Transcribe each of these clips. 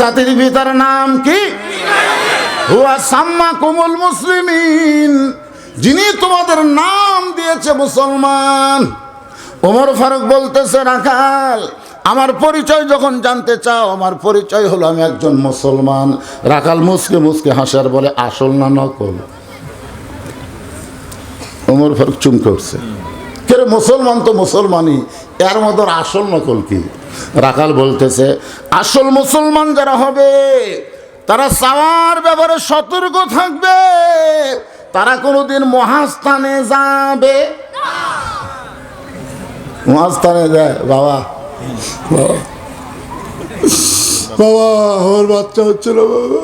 জাতির পিতার নাম কি? মুসলিমিন। যিনি তোমাদের নাম দিয়েছে মুসলমান। ওমর ফারুক বলতেছে, রাখাল, আমার পরিচয় যখন জানতে চাও, আমার পরিচয় হলো আমি একজন মুসলমান। রাখাল মুসকে মুসকে হাসার বলে, আসল না নকল? ওমর ফারুক চুম করছে কেরে মুসলমান তো মুসলমানই। এর আর আসল নকল কি? রাখাল বলতেছে, আসল মুসলমান যারা হবে, তারা চাওয়ার ব্যাপারে সতর্ক থাকবে। তারা কোনোদিন মহাস্থানে যাবে। মহাস্থানে যায়, বাবা। বাবা বাবা, আমার বাচ্চা হচ্ছিল বাবা।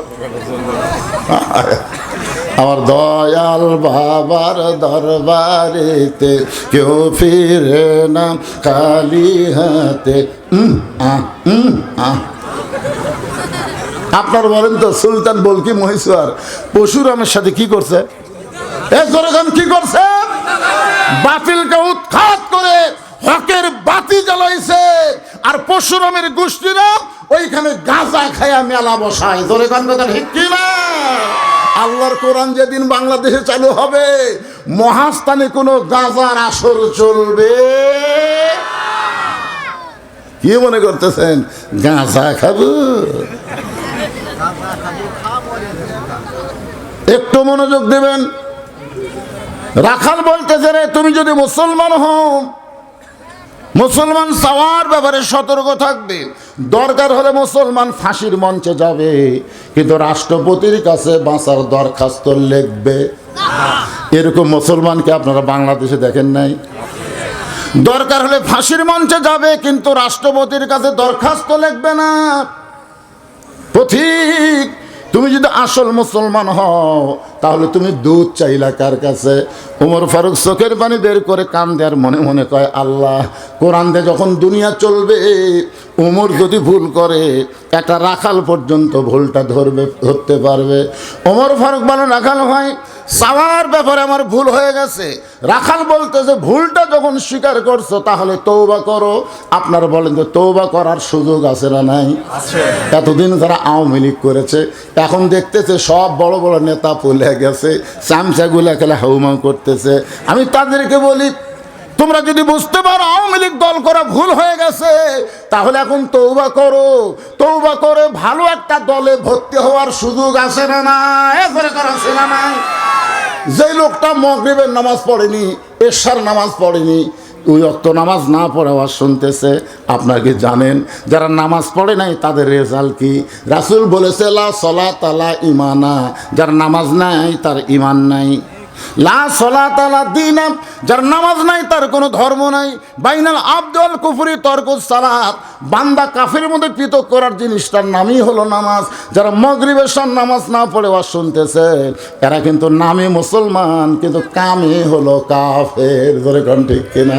আমার দয়াল বাবার দরবারেতে কেউ ফিরে না খালি হাতে। আপনার বলেন তো, সুলতান বলকি মহেশ্বর পশুরামের সাথে কি করছে? কি করছে? বাতিলকে উৎখাত করে হকের বাতি জ্বালাইছে, আর পশুরামের গোষ্ঠীরা ওইখানে গাঁজা খায়া মেলা বসায়। জোরেগান কথা ঠিক কি না আল্লাহর কোরআন যেদিন বাংলাদেশে চালু হবে, মহাস্থানে কোনো গাঁজার আসর চলবে কি মনে করতেছেন? গাঁজা খাব? একটু মনোযোগ দেবেন। রাখাল বলতেছে রে, তুমি যদি মুসলমান হও মুসলমান চাওয়ার ব্যাপারে সতর্ক থাকবে। দরকার হলে মুসলমান ফাঁসির মঞ্চে যাবে। কিন্তু রাষ্ট্রপতির কাছে বাঁচার দরখাস্ত লিখবে। এরকম মুসলমানকে আপনারা বাংলাদেশে দেখেন নাই? দরকার হলে ফাঁসির মঞ্চে যাবে, কিন্তু রাষ্ট্রপতির কাছে দরখাস্ত লিখবে না। পথিক তুমি যদি আসল মুসলমান হও, তাহলে তুমি দুধ চাইলা কার কাছে? উমর ফারুক চোখের পানি বের করে কান দেয়ার মনে মনে কয়, আল্লাহ, কোরআন দে যখন দুনিয়া চলবে, উমর যদি ভুল করে, একটা রাখাল পর্যন্ত ভুলটা ধরবে, ধরতে পারবে। ওমর ফারুক বলে রাখাল ভাই চাওয়ার ব্যাপারে আমার ভুল হয়ে গেছে। রাখাল বলতেছে ভুলটা যখন স্বীকার করছ তাহলে তৌবা করো। আপনার বলেন যে তৌবা করার সুযোগ আছে না নাই? এতদিন যারা আওয়ামী লীগ করেছে এখন দেখতেছে সব বড় বড় নেতা পলে গেছে চামচাগুলা খেলা হাউমাউ করতেছে। আমি তাদেরকে বলি তোমরা যদি বুঝতে পারো আওয়ামী লীগ দল করা ভুল হয়ে গেছে তাহলে এখন তৌবা করো। তৌবা করে ভালো একটা দলে ভর্তি হওয়ার সুযোগ আছে না না এরপরে করা আছে না নাই? যে লোকটা মগরিবের নামাজ পড়েনি, এশার নামাজ পড়েনি ওই অত নামাজ না পড়ে আওয়াজ শুনতেছে, আপনারা কি জানেন? যারা নামাজ পড়ে নাই, তাদের রেজাল্ট কি? রাসুল বলেছে, লা সলা তালা ইমানা যার নামাজ নাই, তার ইমান নাই। যার নামাজ নাই, তার কোনো ধর্ম নাই। বাইনাল আব্দুল সালাত। বান্দা কাফের মধ্যে পৃথক করার জিনিসটার নামই হলো নামাজ। যারা মগরিবের নামাজ না পড়ে, ওয়াজ শুনতেছে, এরা কিন্তু নামে মুসলমান, কিন্তু কামে হলো কাফের। ধরে কোন ঠিক কিনা?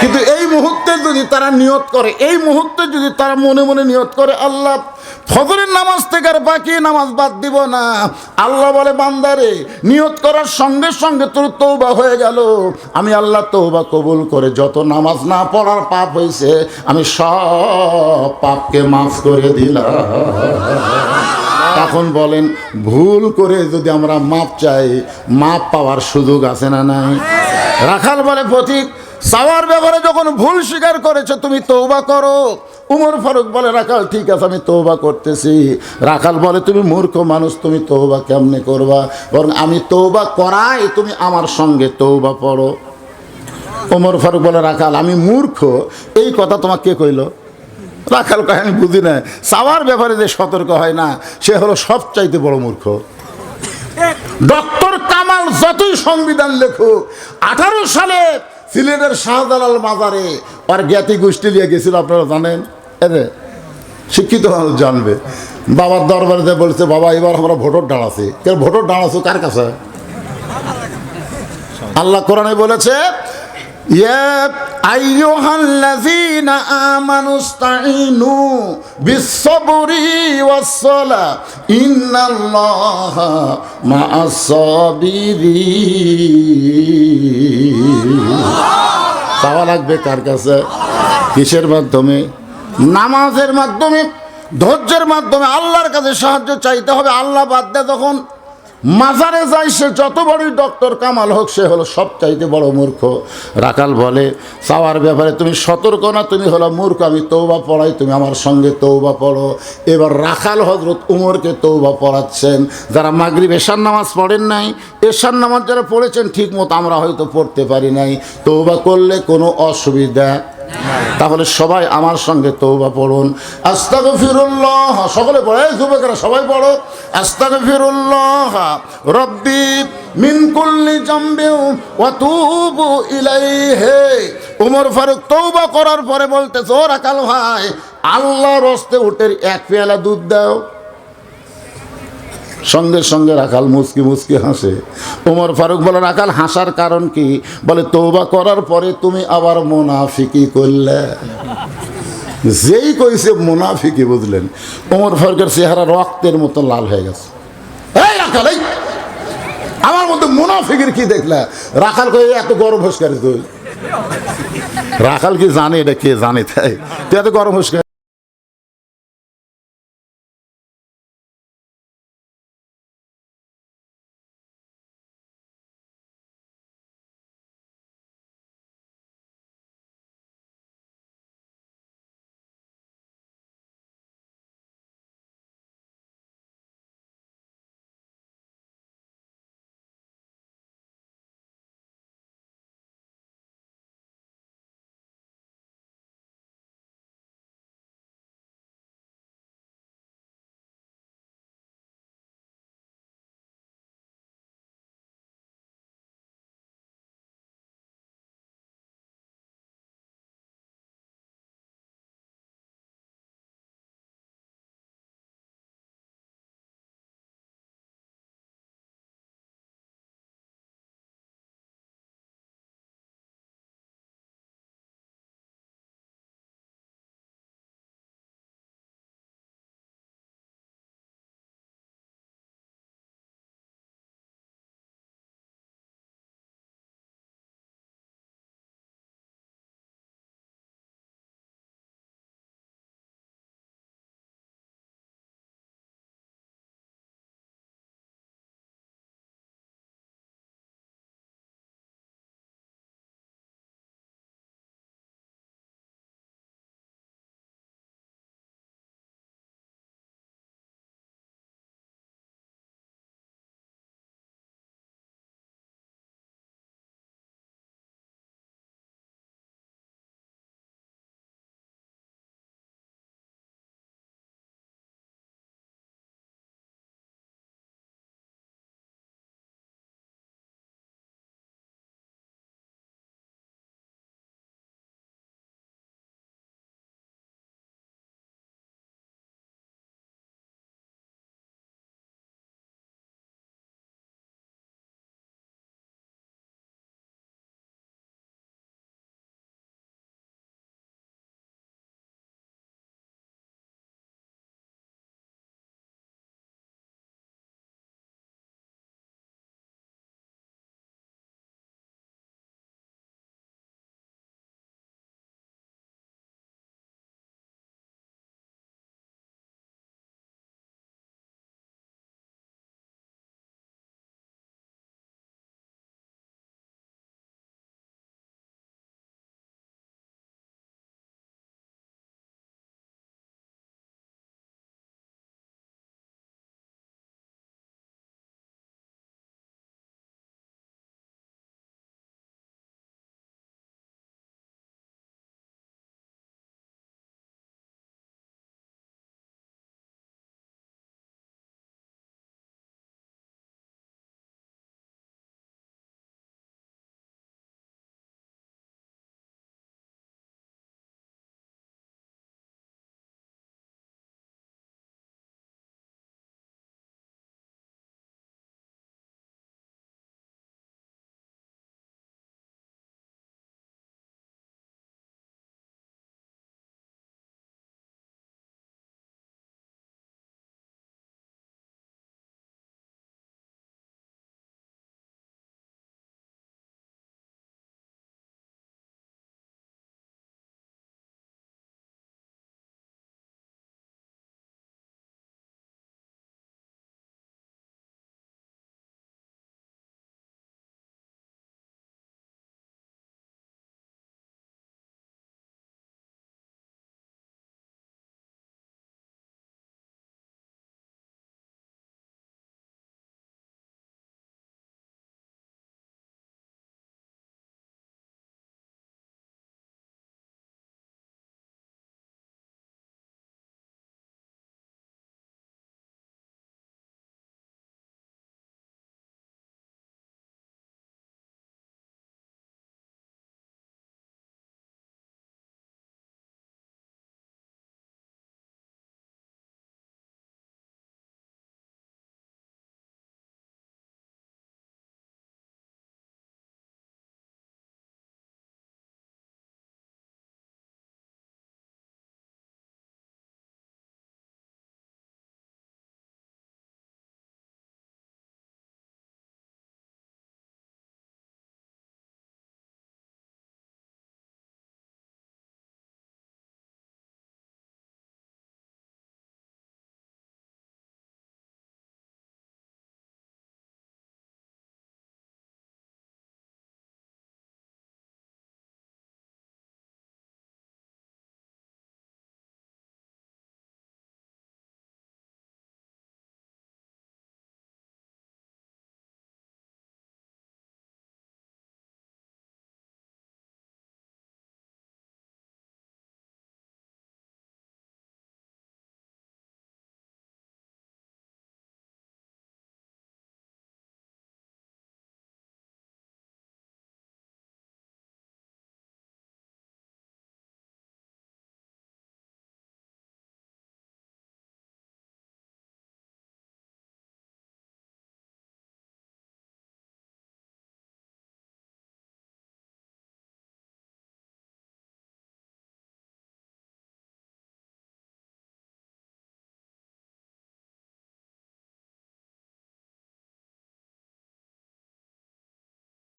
কিন্তু এই মুহূর্তে যদি তারা নিয়ত করে, এই মুহূর্তে যদি তারা মনে মনে নিয়ত করে, আল্লাহ ফজরের নামাজ থেকে আর বাকি নামাজ বাদ দিব না। আল্লাহ বলে, বান্দারে, নিয়ত করার সঙ্গে সঙ্গে তোর তৌবা হয়ে গেল। আমি আল্লাহ তৌবা কবুল করে যত নামাজ না পড়ার পাপ হয়েছে, আমি সব পাপকে মাফ করে দিলাম। তখন বলেন, ভুল করে যদি আমরা মাপ চাই, মাপ পাওয়ার সুযোগ আছে না নাই? রাখাল বলে, পথিক চাওয়ার ব্যাপারে যখন ভুল স্বীকার করেছ, তুমি তৌবা করো। উমর ফারুক বলে রাখাল ঠিক আছে আমি তৌবা করতেছি। রাখাল বলে তুমি মূর্খ মানুষ তুমি তৌবা কেমনে করবা? বরং আমি তৌবা করাই তুমি আমার সঙ্গে তৌবা পড়ো। ওমর ফারুক বলে রাখাল আমি মূর্খ। এই কথা তোমাকে কে কইলো? রাখাল কয় আমি বুঝি না। চাওয়ার ব্যাপারে যে সতর্ক হয় না সে হলো সবচাইতে বড় মূর্খ। ডক্টর কামাল যতই সংবিধান লেখুক আঠারো সালে সিলেটের শাহজালাল মাজারে আর জ্ঞাতি গোষ্ঠী নিয়ে গেছিল, আপনারা জানেন? এরে শিক্ষিত মানুষ জানবে। বাবার দরবারে বলছে, বাবা, এবার আমরা ভোটর দাঁড়াচ্ছি কেন, ভোটর ডাঁড়াছো কার কাছে? আল্লাহ কোরআনে বলেছে লাগবে কার কাছে? কিসের মাধ্যমে? নামাজের মাধ্যমে, ধৈর্যের মাধ্যমে, আল্লাহর কাছে সাহায্য চাইতে হবে। আল্লাহ বাদ দেয় তখন মাজারে যায় সে যত বড়ই ডক্টর কামাল হোক, সে হলো সব চাইতে বড় মূর্খ। রাখাল বলে, চাওয়ার ব্যাপারে তুমি সতর্ক না, তুমি হলো মূর্খ, আমি তৌবা পড়াই, তুমি আমার সঙ্গে তৌবা পড়ো। এবার রাখাল হজরত উমরকে তৌবা পড়াচ্ছেন। যারা মাগরিব এশার নামাজ পড়েন নাই, এশার নামাজ যারা পড়েছেন ঠিক মতো আমরা হয়তো পড়তে পারি নাই। তৌবা করলে কোনো অসুবিধা তাহলে সবাই আমার সঙ্গে তৌবা পড়ুন। আস্তাগ ফিরুল্লাহ সকলে পড়ে, যুবকেরা সবাই পড়ো। আস্তাগ ফিরুল্লাহ রব্বি মিন কুল্লি জামবিউ ওয়া তুবু ইলাইহি। ওমর ফারুক তৌবা করার পরে বলতেছে, ও রাকাল ভাই, আল্লাহর রস্তে উটের এক পেয়ালা দুধ দাও। সঙ্গে সঙ্গে রাখাল মুসকি মুসকি হাসে। ওমর ফারুক বলে রাখাল, হাসার কারণ কি? বলে তৌবা করার পরে তুমি আবার মোনাফিকি করলে। যেই কইছে মোনাফিকি বুঝলেন ওমর ফারুকের চেহারা রক্তের মতো লাল হয়ে গেছে। এই রাখাল, এই, আমার মধ্যে মোনাফিকের কি দেখলা? রাখাল কই এত গরম হসকারি তুই? রাখাল কি জানে, এটা কে জানে তাই? তুই এত গরম হসকারি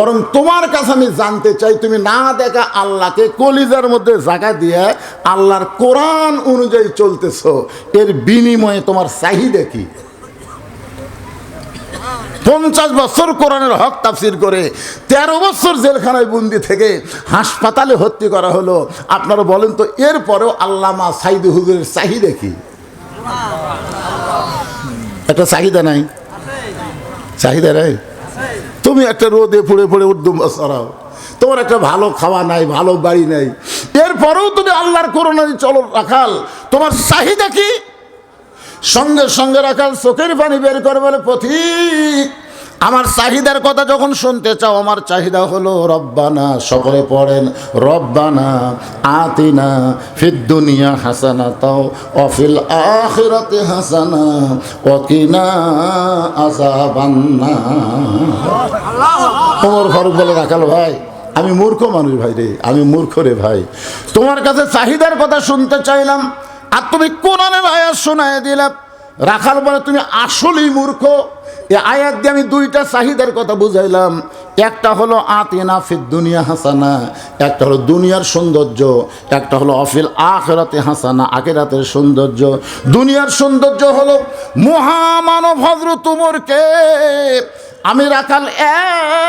বরং তোমার কাছে আমি জানতে চাই, তুমি না দেখা আল্লাহকে কলিজার মধ্যে জায়গা দিয়ে আল্লাহর কোরআন অনুযায়ী চলতেছ, এর বিনিময়ে তোমার চাহিদা কি? পঞ্চাশ বছর কোরআনের হক তাফসির করে তেরো বছর জেলখানায় বন্দি থেকে হাসপাতালে ভর্তি করা হলো। আপনারা বলেন তো, এরপরেও আল্লামা সাইদু হুজুরের চাহিদা কি? একটা চাহিদা নাই? চাহিদা নাই? তুমি একটা রোদে পড়ে পড়ে উদ্যম সরাও তোমার একটা ভালো খাওয়া নাই, ভালো বাড়ি নাই। এরপরেও তুমি আল্লাহর করোনা চলো রাখাল। তোমার চাহিদা কি? সঙ্গে সঙ্গে রাখাল, চোখের পানি বের করে বলে পথিক। আমার চাহিদার কথা যখন শুনতে চাও, আমার চাহিদা হলো রব্বানা সকলে পড়েন, রব্বানা, আতিনা, ফিদ দুনিয়া হাসানা তাও অফিল আখিরাতে হাসানা ওকিনা আযাবান্না। ওমর ফারুক বলে, রাখাল ভাই, আমি মূর্খ মানুষ ভাই রে, আমি মূর্খ রে ভাই। তোমার কাছে চাহিদার কথা শুনতে চাইলাম, আর তুমি কোরআনের আয়াত শোনায় দিলাম। রাখাল বলে, তুমি আসলেই মূর্খ এ আয়াত দিয়ে আমি দুইটা চাহিদার কথা বুঝাইলাম। একটা হলো আতিনা ফির দুনিয়া হাসানা, একটা হলো দুনিয়ার সৌন্দর্য, একটা হলো অফিল আখেরাতে হাসানা, আখেরাতের সৌন্দর্য। দুনিয়ার সৌন্দর্য হলো মহামানব হজরত উমরকে আমি রাখাল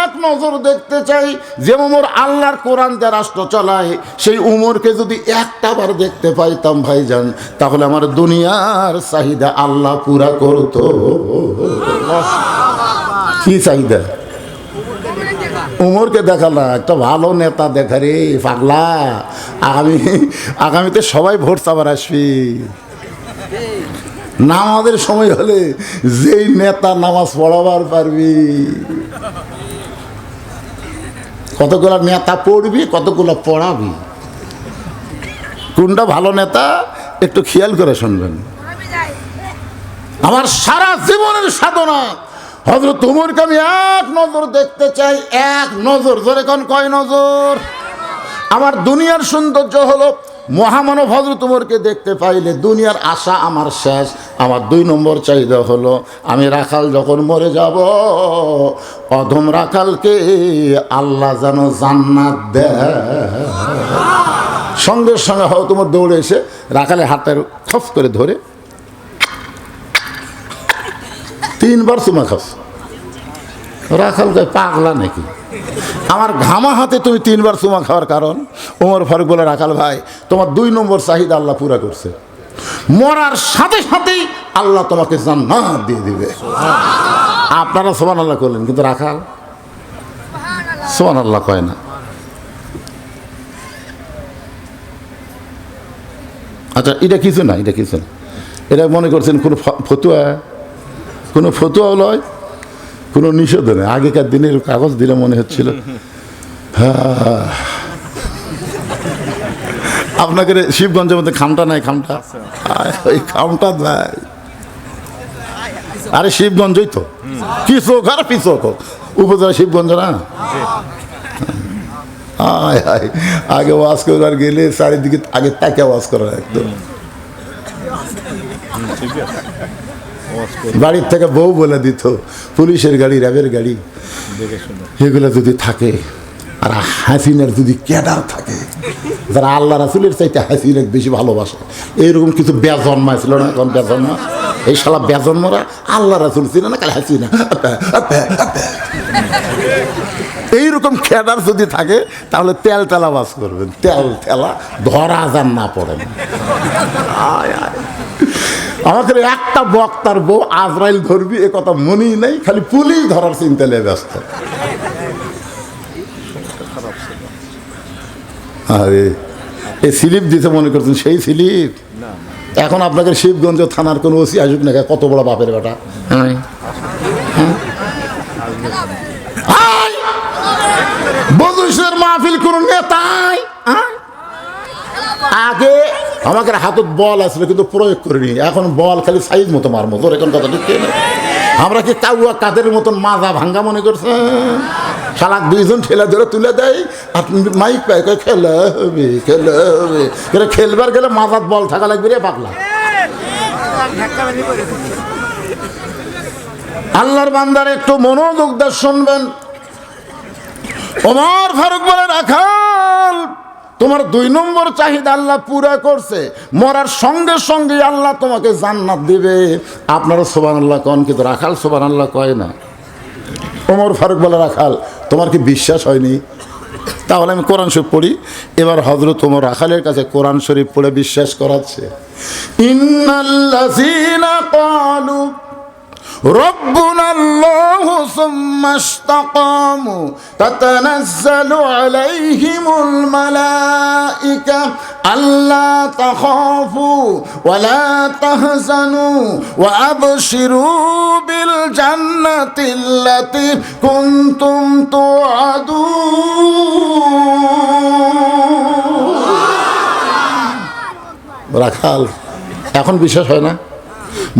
এক নজর দেখতে চাই যে উমর আল্লাহর কোরআন যে রাষ্ট্র চালায়। সেই উমরকে যদি একটা বার দেখতে পাইতাম, ভাইজান, তাহলে আমার দুনিয়ার চাহিদা আল্লাহ পুরা করতো। কি চাহিদা? উমরকে দেখা না একটা ভালো নেতা দেখা রে, পাগলা। আগামী আগামীতে সবাই ভোট চাবার আসবি। নামাজের সময় হলে যেই নেতা নামাজ পড়াবার পারবি। কতগুলো নেতা পড়বি, কতগুলো পড়াবি? কোনটা ভালো নেতা একটু খেয়াল করে শুনবেন। আমার সারা জীবনের সাধনা। হজরত তুমুরকে আমি এক নজর দেখতে চাই, এক নজর। কোন কয় নজর? আমার দুনিয়ার সৌন্দর্য হলো মহামানব হজরত উমরকে দেখতে পাইলে দুনিয়ার আশা আমার শেষ। আমার দুই নম্বর চাহিদা হলো, আমি রাখাল যখন মরে যাব, অধম রাখালকে আল্লাহ যেন জান্নাত দেয়। সঙ্গে সঙ্গে হয় তোমার দৌড়ে এসে রাখালে হাতের খপ করে ধরে, তিনবার চুমা খাস রাখাল পাগলা নাকি? আমার ঘামা হাতে তুমি তিনবার চুমা খাওয়ার কারণ। ওমর ফারুক বলে রাখাল ভাই তোমার দুই নম্বর চাহিদা আল্লাহ পুরা করছে। মরার সাথে সাথেই আল্লাহ তোমাকে জান্নাত দিয়ে দিবে। আপনারা সোমান আল্লাহ করলেন কিন্তু রাখাল সোমান আল্লাহ কয় না। আচ্ছা এটা কিছু না এটা কিছু না। এটা মনে করছেন কোনো ফতুয়া কোনো ফতুয়াও লয় কোনো নিষেধ নেই। আগেকার দিনের কাগজ দিলে মনে হচ্ছিল। হ্যাঁ। আপনাকে শিবগঞ্জের মধ্যে খামটা নাই, খামটা? ওই খামটা নাই। আরে শিবগঞ্জই তো। কি চোখ আর পি উপজেলা শিবগঞ্জ না? আয় আয়। আগে ওয়াজ করবার গেলে চারিদিকে আগে তাকে ওয়াজ করা একদম। বাড়ির থেকে বউ বলে দিত পুলিশের গাড়ি র্যাবের গাড়ি এগুলো যদি থাকে আর হাসিনার যদি ক্যাডার থাকে, যারা আল্লাহ রাসুলের চাইতে হাসিনার বেশি ভালোবাসে, এইরকম কিছু বেজন্মাইছিল না এখন বেজন্মা এই শালা বেজন্মরা আল্লাহ রাসুল ছিল না কাল হাসিনা। এইরকম খেদার যদি থাকে, তাহলে তেল তেলা বাস করবেন। তেল তেলা ধরা যান না পড়েন। আমাদের একটা বক্তার বউ আজরাইল ধরবি, এ কথা মনেই নেই, খালি পুলিশ ধরার চিন্তা নিয়ে ব্যস্ত। আরে এই স্লিপ দিতে মনে করছেন সেই স্লিপ? এখন আপনাকে শিবগঞ্জ থানার কোনো ওসি আসুক না কত বড় বাপের বেটা? হ্যাঁ আয়! বদুশের মাহফিল কোন নেতাই! আগে আমাকে হাতত বল আসলে কিন্তু প্রয়োগ করিনি। এখন বল খালি সাইজ মতো মার মতো এখন কথা ঠিক না? আমরা কি কাউয়া কাদের মতন মাজা ভাঙ্গা মনে করছে শালাক দুইজন ঠেলা ধরে তুলে দেয়, আর মাইক পায়, কয় খেলা হবে খেলা হবে। খেলবার গেলে মাজাত বল থাকা লাগবে রে পাগলা। আল্লাহর বান্দার একটু মনোযোগ দিয়ে শুনবেন। ওমর ফারুক বলে রাখাল তোমার দুই নম্বর চাহিদা আল্লাহ পুরা করছে। মরার সঙ্গে সঙ্গে আল্লাহ তোমাকে জান্নাত দিবে। আপনারও সোবান আল্লাহ কন, কিন্তু রাখাল সোবান আল্লাহ কয় না? ওমর ফারুক বলে, রাখাল, তোমার কি বিশ্বাস হয়নি? তাহলে আমি কোরআন শরীফ পড়ি। এবার হজরত ওমর রাখালের কাছে কোরআন শরীফ পড়ে বিশ্বাস করাচ্ছে। ইন্নাল্লাযীনা ক্বালু ربنا الله ثم استقاموا تتنزل عليهم الملائكة ألا تخافوا ولا تهزنوا وأبشروا بالجنة التي كنتم توعدون রাখাল এখন বিশ্বাস হয় না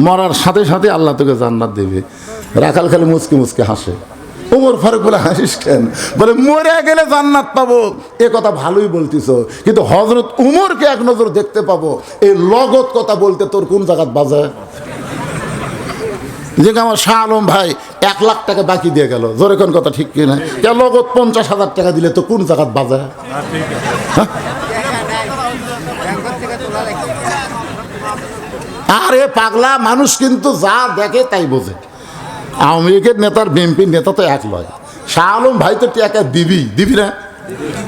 মরার সাথে সাথে আল্লাহ তোকে জান্নাত দেবে। রাখাল খালি মুচকে মুচকে হাসে। উমর ফারুক বলে হাসিস কেন? বলে মরে গেলে জান্নাত পাবো। এ কথা ভালোই বলতিস কিন্তু হজরত উমরকে এক নজর দেখতে পাবো। এই লগত কথা বলতে তোর কোন জায়গাত বাজায় যে আমার শাহ আলম ভাই এক লাখ টাকা বাকি দিয়ে গেল। জোরে কোন কথা ঠিক কিনা? লগত পঞ্চাশ হাজার টাকা দিলে তো কোন জায়গাত বাজায় আরে পাগলা, মানুষ কিন্তু যা দেখে তাই বোঝে। আওয়ামী লীগের নেতার বিএনপির নেতা তো এক লয়। শাহ আলম ভাই তো টিকা দিবি দিবি না?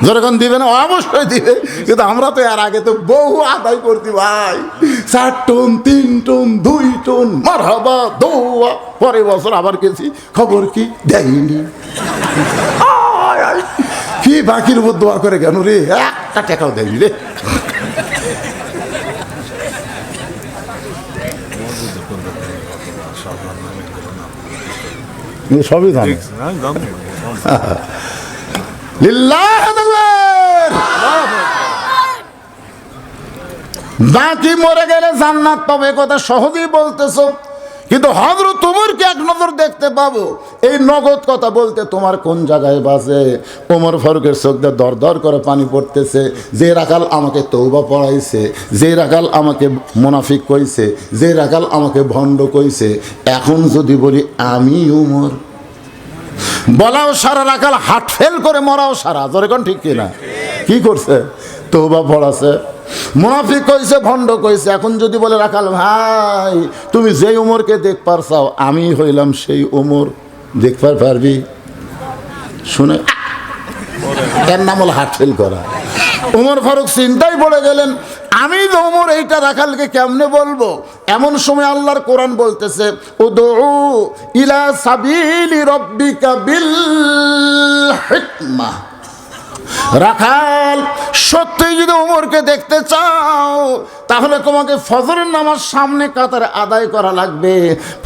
যখন দিবে না? অবশ্যই দিবে। কিন্তু আমরা তো এর আগে তো বহু আদায় করতি ভাই। চার টন, তিন টন, দুই টন মার হবা দৌয়া, পরের বছর আবার গেছি। খবর কি? দেয়নি। কি বাকির উপর দোয়া করে কেন রে? একটা টাকাও দেয়নি রে। সবই ধান দাঁতি মরে গেলে জান্নাত তবে কথা সহজেই বলতেছো। কিন্তু হজরত তোমারকে এক নজর দেখতে পাবো। এই নগদ কথা বলতে তোমার কোন জায়গায় বাজে ওমর ফারুকের চোখ দিয়ে দর দর করে পানি পড়তেছে। যে রাখাল আমাকে তৌবা পড়াইছে, যে রাখাল আমাকে মুনাফিক কইছে, যে রাখাল আমাকে ভণ্ড কইছে, এখন যদি বলি আমি উমর, বলাও সারা রাখাল হাট ফেল করে মরাও সারা। যখন ঠিক কিনা? কি করছে? তৌবা পড়াছে। মুনাফিক কইছে, ভণ্ড কইছে, এখন যদি বলে রাখাল, ভাই, তুমি যেই উমরকে দেখ পারছাও, আমি হইলাম সেই উমর। দেখবার পারবি? শুনে। এর নাম হলো হাট ফেল করা। উমর ফারুক চিন্তায় পড়ে গেলেন, আমি তো উমর, এইটা রাখালকে কেমনে বলব? এমন সময় আল্লাহর কোরআন বলতেছে, উদউ ইলা সাবিলি রব্বিকা বিল হিকমা। রাখাল, সত্যি যদি ওমরকে দেখতে চাও, তাহলে তোমাকে ফজরের নামাজ সামনে কাতারে আদায় করা লাগবে।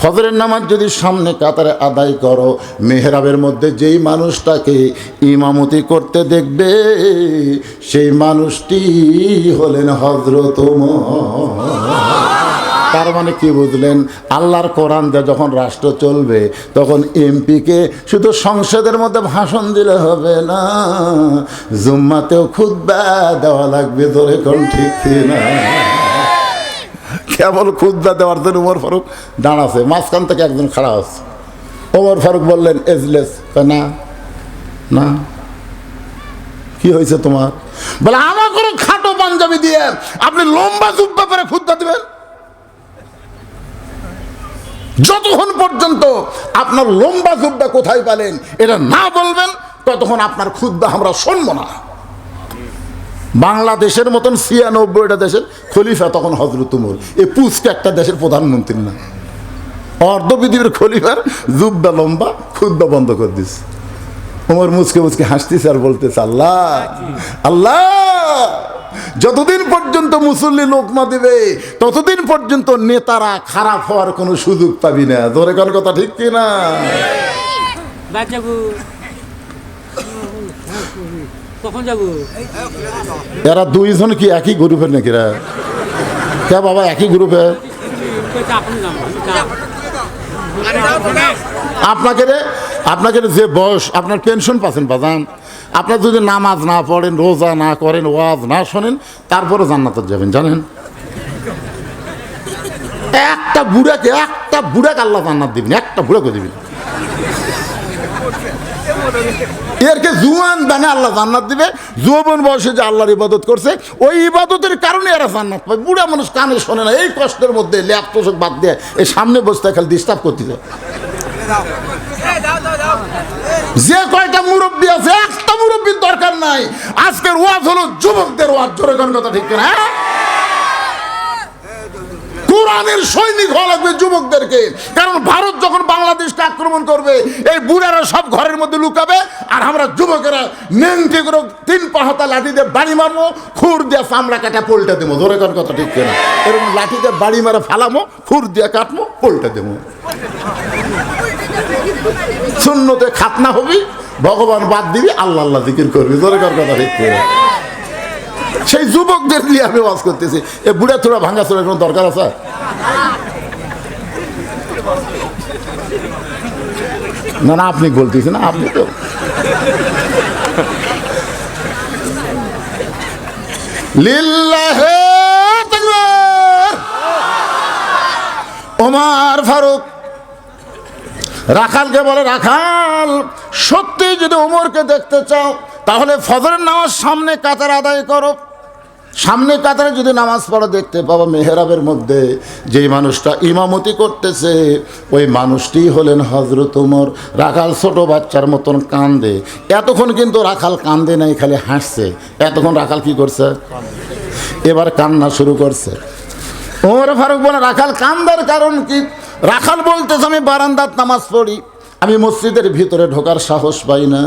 ফজরের নামাজ যদি সামনে কাতারে আদায় করো, মেহরাবের মধ্যে যেই মানুষটাকে ইমামতি করতে দেখবে, সেই মানুষটি হলেন হজরত তার মানে কি বুঝলেন? আল্লাহর কোরআন দিয়ে যখন রাষ্ট্র চলবে, তখন এমপিকে শুধু সংসদের মধ্যে ভাষণ দিলে হবে না, জুম্মাতেও খুদ্া দেওয়া লাগবে ধরে কোন ঠিক না কেবল খুদ্া দেওয়ার জন্য উমর ফারুক দাঁড়াছে, মাঝখান থেকে একজন খাড়া আছে ওমর ফারুক বললেন, এজলেস। না। না? কি হয়েছে তোমার? বলে আমার কোনো খাটো পাঞ্জাবি দিয়ে আপনি লম্বা জুব্বা করে খুদ্া দিবেন? যতক্ষণ পর্যন্ত আপনার লম্বা জুব্বা কোথায় পেলেন, এটা না বলবেন, ততক্ষণ আপনার ক্ষুদ্র আমরা শুনব না। বাংলাদেশের মতন ছিয়ানব্বইটা দেশের খলিফা তখন হজরত উমর। এ পুষকে একটা দেশের প্রধানমন্ত্রী না। অর্ধ পৃথিবীর খলিফার জুব্বা লম্বা ক্ষুদ্র বন্ধ করে দিচ্ছে ওমর মুচকে মুচকে হাসতেছে আর বলতেছে, আল্লাহ আল্লাহ! যতদিন পর্যন্ত মুসল্লি লোকমা দেবে ততদিন পর্যন্ত নেতারা খারাপ হওয়ার কোনো সুযোগ পাবি না। ধরে কোন কথা ঠিক কি না? বাদ যাব। কখন যাব? এরা দুইজন কি একই গ্রুপের নাকি রা কে বাবা একই গ্রুপে? আপনাকে রে আপনাকে যে বয়স আপনার পেনশন পাচ্ছেন বাজান। আপনার যদি নামাজ না পড়েন, রোজা না করেন, ওয়াজ না শোনেন, তারপরে জান্নাতে যাবেন, জানেন? একটা বুড়াকে একটা বুড়াকে আল্লাহ জান্নাত দিবেন, একটা বুড়াকে দিবেন। এরকে জুয়ান দানে আল্লাহ জান্নাত দিবে, যৌবন বয়সে যে আল্লাহর ইবাদত করছে, ওই ইবাদতের কারণে এরা জান্নাত পায়। বুড়া মানুষ কানে শোনে না, এই কষ্টের মধ্যে ল্যাপ তোষক বাদ দিয়ে এই সামনে বসতে খালি ডিস্টার্ব করতেছে। যে কয়টা মুরব্বী আছে, একটা মুরব্বীর দরকার নাই। আজকের ওয়াজ হলো যুবকদের ওয়াজ, জোরে কথা ঠিক না হ্যাঁ? কোরআনের সৈনিক হওয়া লাগবে যুবকদেরকে, কারণ ভারত যখন বাংলাদেশকে আক্রমণ করবে, এই বুড়ারা সব ঘরের মধ্যে লুকাবে, আর আমরা যুবকেরা নেংটি করে তিন পাহাতা লাঠি দিয়ে বাড়ি মারবো, খুর দিয়ে চামড়া কাটা পোলটা দেবো ধরে কোন কথা ঠিক কিনা? এরকম লাঠি দিয়ে বাড়ি মারা ফালামো, খুর দিয়ে কাটবো পোলটা দেবো। শূন্যতে খাতনা হবি, ভগবান বাদ দিবি, আল্লাহ আল্লাহ জিকির করবি। ধরে কোন কথা ঠিক সেই যুবকদের দিয়ে আমি ওয়াজ করতেছি। এ বুড়া থোড়া ভাঙা চোরা কোনো দরকার আছে? না না, আপনি বলতেছেন আপনি তো লিল্লাহে। ওমর ফারুক রাখালকে বলে, রাখাল, সত্যি যদি ওমরকে দেখতে চাও, তাহলে ফজরের নামাজ সামনে কাতার আদায় করো। সামনে কাতারে যদি নামাজ পড়া, দেখতে পাবো মেহরাবের মধ্যে যেই মানুষটা ইমামতি করতেছে, ওই মানুষটি হলেন হজরত উমর। রাখাল ছোট বাচ্চার মতন কান্দে। এতক্ষণ কিন্তু রাখাল কান্দে নাই, খালি হাসছে। এতক্ষণ রাখাল কি করছে? এবার কান্না শুরু করছে। ওমর ফারুক বলে, রাখাল, কান্দার কারণ কি? রাখাল বলতেছে, আমি বারান্দার নামাজ পড়ি। আমি মসজিদের ভিতরে ঢোকার সাহস পাই না।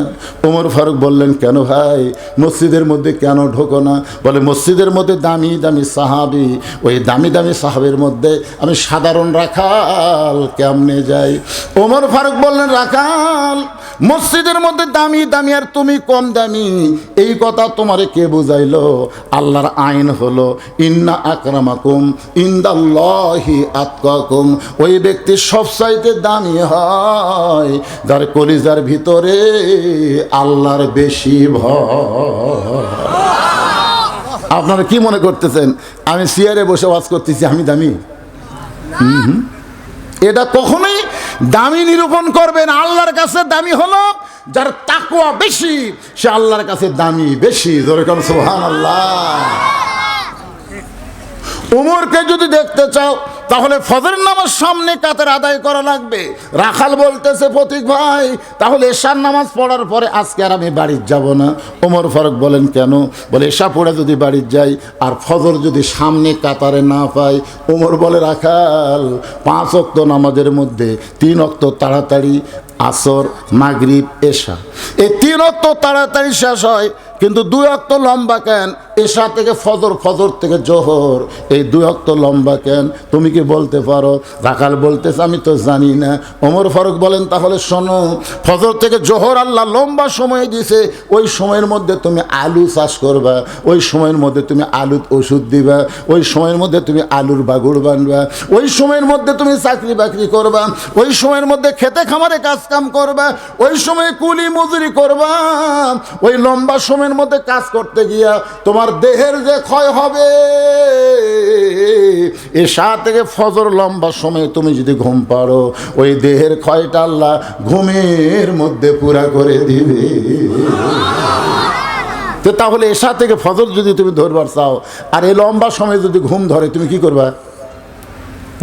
ওমর ফারুক বললেন, কেন ভাই? মসজিদের মধ্যে কেন ঢোকো না? বলে, মসজিদের মধ্যে দামি দামি সাহাবি, ওই দামি দামি সাহাবের মধ্যে আমি সাধারণ রাখাল, কেমনে যাই? ওমর ফারুক বললেন, রাখাল মসজিদের মধ্যে দামি দামি আর তুমি কম দামি। এই কথা তোমারে কে বুঝাইল? আল্লাহর আইন হলো, ইন্না আকরামাকুম ইন্দাল্লাহি আতকাকুম। ওই ব্যক্তি সবচাইতে দামি হয়, যার কলিজার ভিতরে আল্লাহর বেশি ভয়। আপনারা কি মনে করতেছেন? আমি সিয়ারে বসে ওয়াজ করতেছি, আমি দামি? এটা কখনোই দামি নিরূপণ করবেন, আল্লাহর কাছে দামি হলো, যার তাকুয়া বেশি, সে আল্লাহর কাছে দামি বেশি। যেরকম সোহান আল্লাহ উমরকে যদি দেখতে চাও তাহলে ফজর নামাজ সামনে কাতের আদায় করা লাগবে। রাখাল বলতেছে প্রতীক ভাই, তাহলে এশার নামাজ পড়ার পরে আজকে আর আমি বাড়ির যাব না। ওমর ফারুক বলেন, কেন? বলে, এশা পড়ে যদি বাড়ির যাই আর ফজর যদি সামনে কাতারে না পাই। ওমর বলে, রাখাল, পাঁচ অক্ত নামাজের মধ্যে তিন অক্ত তাড়াতাড়ি আসর, মাগরিব, এশা। এই তিন অক্ত তাড়াতাড়ি শেষ হয় কিন্তু দুই অক্ত লম্বা কেন? এশা থেকে ফজর ফজর থেকে জোহর। এই দুই অক্ত লম্বা কেন? তুমি কি বলতে পারো? রাখাল বলতেছে, আমি তো জানি না। ওমর ফারুক বলেন, তাহলে শোনো, ফজর থেকে জোহর আল্লাহ লম্বা সময় দিছে। ওই সময়ের মধ্যে তুমি আলু চাষ করবা, ওই সময়ের মধ্যে তুমি আলুর ওষুধ দিবা, ওই সময়ের মধ্যে তুমি আলুর বাগুড় বানবা, ওই সময়ের মধ্যে তুমি চাকরি বাকরি করবা, ওই সময়ের মধ্যে খেতে খামারে কাজ কাম করবা, ওই সময় কুলি মজুরি করবা, ওই লম্বা সময়ের মধ্যে কাজ করতে গিয়া তোমার দেহের যে ক্ষয় হবে এশা থেকে ফজর লম্বা সময় তুমি যদি ঘুম পারো, ওই দেহের ক্ষয়টা আল্লাহ ঘুমের মধ্যে পুরা করে দিবে। তো তাহলে এশা থেকে ফজর যদি তুমি ধরবার চাও, আর এই লম্বা সময় যদি ঘুম ধরে, তুমি কি করবা?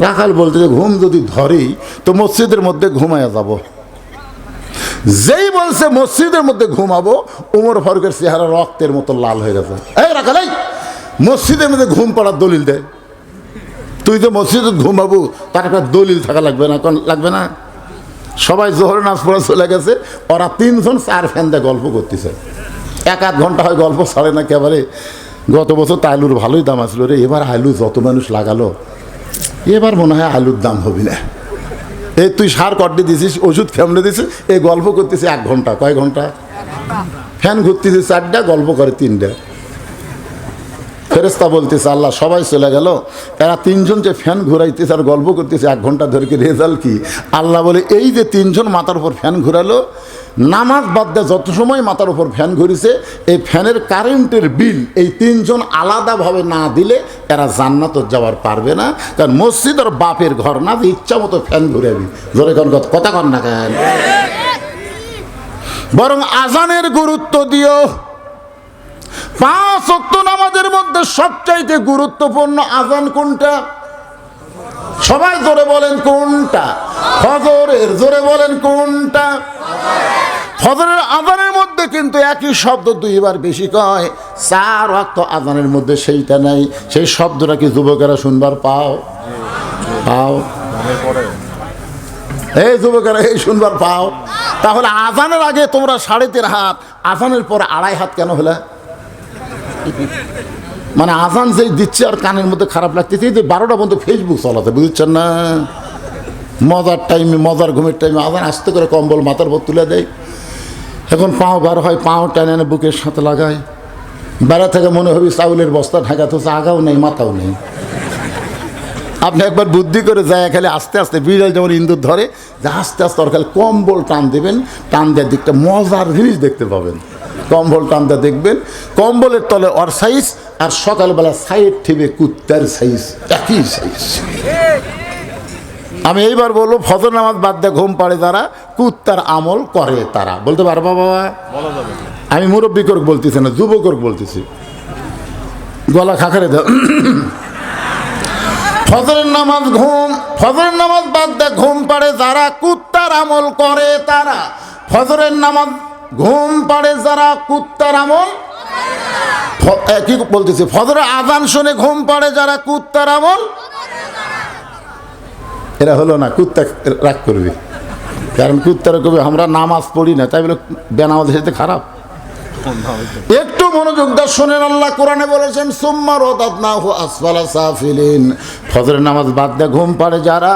রাখাল বলতে যে, ঘুম যদি ধরেই, তো মসজিদের মধ্যে ঘুমায়া যাব। যেই বলছে মসজিদের মধ্যে ঘুমাবো, উমর ফারুকের চেহারা রক্তের মতো লাল হয়ে গেছে। এই রাখাল, এই! মসজিদের মধ্যে ঘুম পড়ার দলিল দে। তুই তো মসজিদে ঘুমাবো, তার একটা দলিল থাকা লাগবে না, কোন লাগবে না? সবাই জোহর নাচ পড়া চলে গেছে, ওরা তিনজন চার ফ্যান দিয়ে গল্প করতেছে। এক আধ ঘণ্টা হয় গল্প ছাড়ে না একেবারে গত বছর তো আলুর ভালোই দাম আসলো রে, এবার আলু যত মানুষ লাগালো, এবার মনে হয় আলুর দাম হবে না। এই তুই সার কটে দিছিস, ওষুধ ফ্যামলে দিছিস এই গল্প করতেছি এক ঘণ্টা, কয় ঘণ্টা? ফ্যান ঘুরতেছে চারটা, গল্প করে তিনটা। ফেরেস্তা বলতেছে, আল্লাহ, সবাই চলে গেল। এরা তিনজন যে ফ্যান ঘুরাইতেছে আর গল্প করতেছে, এক ঘণ্টা ধরে কি রেজাল্ট কি? আল্লাহ বলে, এই যে তিনজন মাথার উপর ফ্যান ঘুরালো নামাজ বাদ দিয়ে যত সময় মাথার উপর ফ্যান ঘুরিছে, এই ফ্যানের কারেন্টের বিল এই তিনজন আলাদাভাবে না দিলে এরা জান্নাত যাওয়ার পারবে না। কারণ মসজিদ আর বাপের ঘর না, যে ইচ্ছা মতো ফ্যান ঘুরাবি জোরে কথা কন না কেন? বরং আজানের গুরুত্ব দিও। পাঁচ অক্ত নামাজের মধ্যে সবচাইতে গুরুত্বপূর্ণ আজান কোনটা? সবাই জোরে বলেন কোনটা? ফজরের, জোরে বলেন কোনটা? ফজরের আজানের মধ্যে কিন্তু একই শব্দ দুইবার বেশি কয়। চার অক্ত আজানের মধ্যে সেইটা নাই। সেই শব্দটা কি যুবকেরা শুনবার পাও? পাও। এই যুবকেরা, এই শুনবার পাও। তাহলে আজানের আগে তোমরা সাড়ে তিন হাত, আজানের পর আড়াই হাত কেন হলে? মানে আজান যেই দিচ্ছে আর কানের মধ্যে খারাপ লাগতেছে যে বারোটা পর্যন্ত ফেসবুক চলাতে, বুঝছেন না? মজার টাইমে মজার ঘুমের টাইমে আজান আস্তে করে কম্বল মাথার উপর তুলে দেয়। এখন পাও বার হয়, পাও টেনে এনে বুকের সাথে লাগায়। বেড়া থেকে মনে হবে চাউলের বস্তা ঢাকা তো আগাও নেই, মাথাও নেই। আপনি একবার বুদ্ধি করে যায়, খালি আস্তে আস্তে বিড়াল যেমন ইন্দুর ধরে, যে আস্তে আস্তে ওর খালি কম্বল টান দেবেন, টান দেওয়ার দিকটা মজার জিনিস দেখতে পাবেন। কম্বল টান দেওয়া দেখবেন, কম্বলের তলে ওর সাইজ আর সকালবেলা সাইড ঠিবে কুত্তার সাইজ একই সাইজ। আমি এইবার বলব ফজর নামাজ বাদ দিয়ে ঘুম পাড়ে তারা কুত্তার আমল করে তারা। বলতে পারব বাবা? আমি মুরব্বী করক বলতেছি না যুবকর্ক বলতেছি। গলা খাখারে দাও। ফজরের নামাজ ঘুম ফজরের নামাজ বাদ দিয়ে ঘুম পাড়ে যারা কুত্তার আমল করে তারা। ফজরের নামাজ ঘুম পাড়ে যারা কুত্তার আমল কি বলতেছি? ফজরের আজান শুনে ঘুম পাড়ে যারা কুত্তার আমল, এরা হলো না, কুত্তা রাগ করবে। কারণ কুত্তারা কবে, আমরা নামাজ পড়ি না, তাই বলে বেনামাজ যেতে খারাপ। একটু মনোযোগ দাও শোনেন, আল্লাহ কোরআনে বলেছেন, সুম্মা রদাতনাহু আসফালা সাফিলিন। ফজরের নামাজ বাদ দিয়ে ঘুম পাড়ে যারা